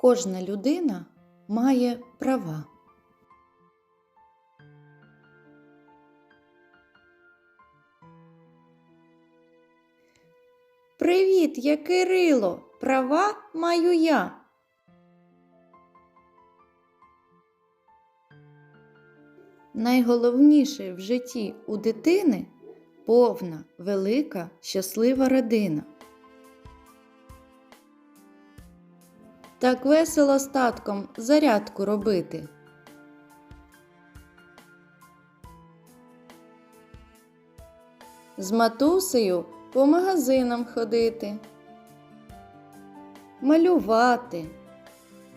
Кожна людина має права. Привіт, я Кирило. Права маю я. Найголовніше в житті у дитини повна, велика, щаслива родина. Так весело з татком зарядку робити. З матусею по магазинам ходити, малювати,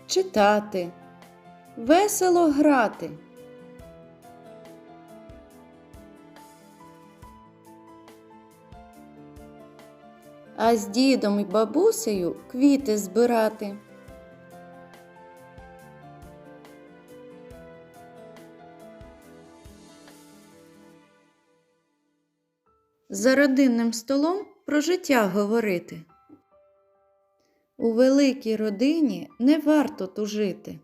читати, весело грати. А з дідом і бабусею квіти збирати. За родинним столом про життя говорити. У великій родині не варто тужити.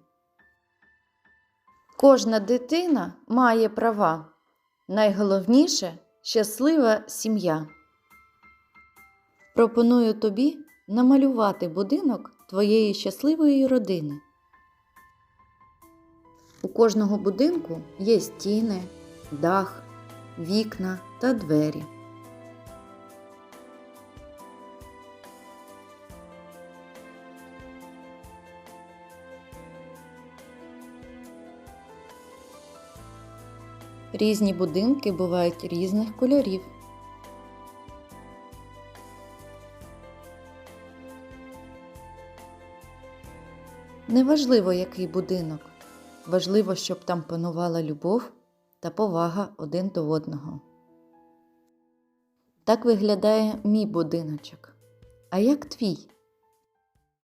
Кожна дитина має права. Найголовніше щаслива сім'я. Пропоную тобі намалювати будинок твоєї щасливої родини. У кожного будинку є стіни, дах, вікна та двері. Різні будинки бувають різних кольорів. Неважливо, який будинок. Важливо, щоб там панувала любов та повага один до одного. Так виглядає мій будиночок. А як твій?